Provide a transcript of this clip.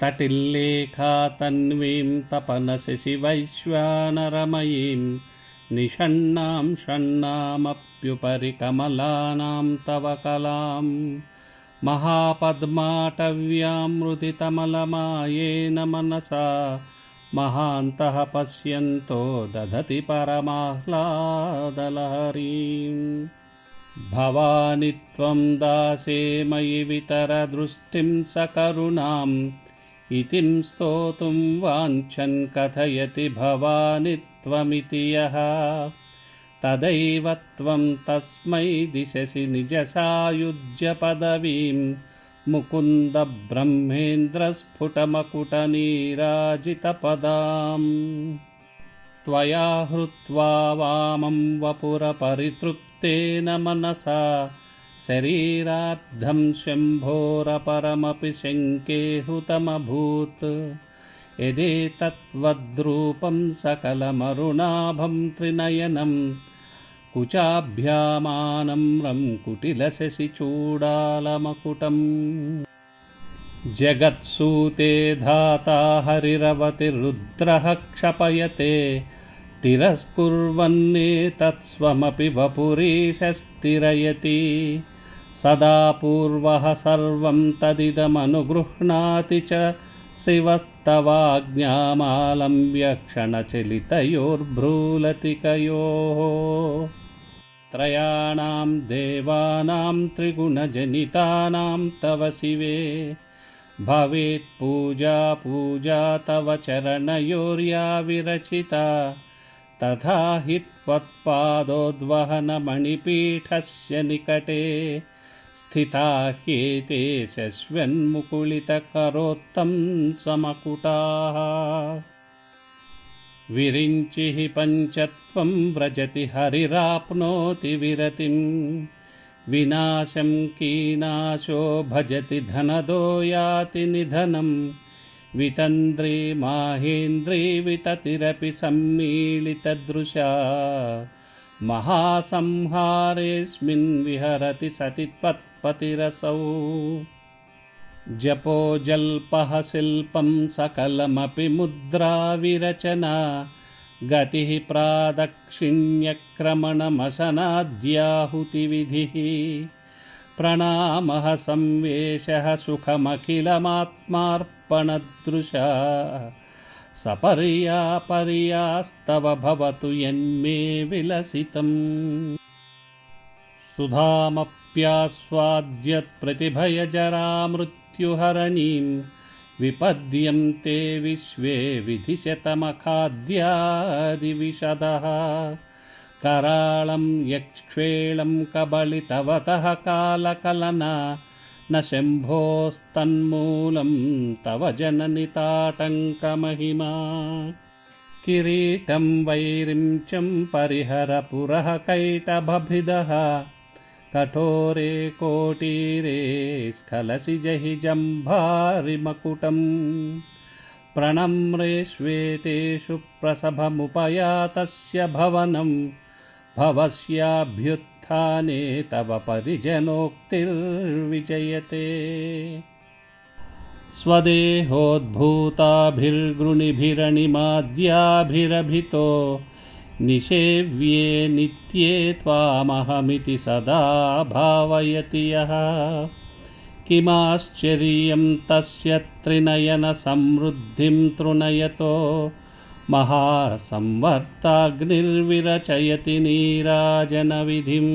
तटिल्लेखा तन्वीं तपनशशिवैश्वानरमयीं निषण्णां षण्णामप्युपरि कमलानां तव कलां महापद्माटव्यामृदितमलमायेन मनसा महान्तः पश्यन्तो दधति परमाह्लादलहरीम् भवानि त्वं दासे मयि वितरदृष्टिं सकरुणाम् इतिं स्तोतुं वाञ्छन् कथयति भवानि त्वमिति यः। तदैव त्वं तस्मै दिशसि निजसायुज्यपदवीं। मुकुन्दब्रह्मेन्द्रस्फुटमकुटनीराजितपदाम्। त्वया हृत्वा वामं वपुरपरितृप्तेन मनसा शरीराद्धं शम्भोरपरमपि शङ्के हृतमभूत् यदेतत्वद्रूपं सकलमरुणाभं त्रिनयनं कुचाभ्यामानम्रं कुटिलशशिचूडालमकुटम् जगत्सूते धाता हरिरवतिरुद्रः क्षपयते तिरस्कुर्वन्नेतत्स्वमपि वपुरीशस्तिरयति सदा पूर्वः सर्वं तदिदमनुगृह्णाति च शिवस्तवाज्ञामालम्ब्य क्षणचलितयोर्भ्रूलतिकयोः। त्रयाणां देवानां त्रिगुणजनितानां तव शिवे। भवेत् पूजा पूजा तव चरणयोर्या विरचिता तथा हि त्वत्पादोद्वहनमणिपीठस्य निकटे स्थिता ह्येते शश्वन्मुकुलितकरोत्तं समकुटाः विरिञ्चिः पञ्चत्वं व्रजति हरिराप्नोति विरतिं विनाशं कीनाशो भजति धनदो याति निधनं वितन्द्री माहेन्द्री विततिरपि सम्मीलितदृशा महासंहारेऽस्मिन् विहरति सति त्वत्पतिरसौ जपो जल्पः शिल्पं सकलमपि मुद्राविरचना गतिः प्रादक्षिण्यक्रमणमशनाद्याहुतिविधिः प्रणामः संवेशः सुखमखिलमात्मार्पणदृशा सपर्या पर्यास्तव भवतु यन्मे विलसितम्। सुधामप्यास्वाद्यत्प्रतिभयजरामृत्युहरणीं विपद्यन्ते विश्वे विधिशतमखाद्यादिविशदः। कराळं यक्ष्वेळं कबलितवतः कालकलना न शम्भोस्तन्मूलं तव जननिताटङ्कमहिमा। किरीटं वैरिञ्चं परिहरपुरः कैटभभिदः कठोरे कोटीरे स्खलसि जहि जम्भारिमकुटम्। प्रणम्रे श्वेतेषु प्रसभमुपयातस्य भवनं भवस्याभ्युत्थाने तव परिजनोक्तिर्विजयते। स्वदेहोद्भूताभिर्गृणिभिरणिमाद्याभिरभितो निषेव्ये नित्ये त्वामहमिति सदा भावयति यः। किमाश्चर्यं तस्य त्रिनयनसमृद्धिं तृणयतो महासंवर्ताग्निर्विरचयति नीराजनविधिम्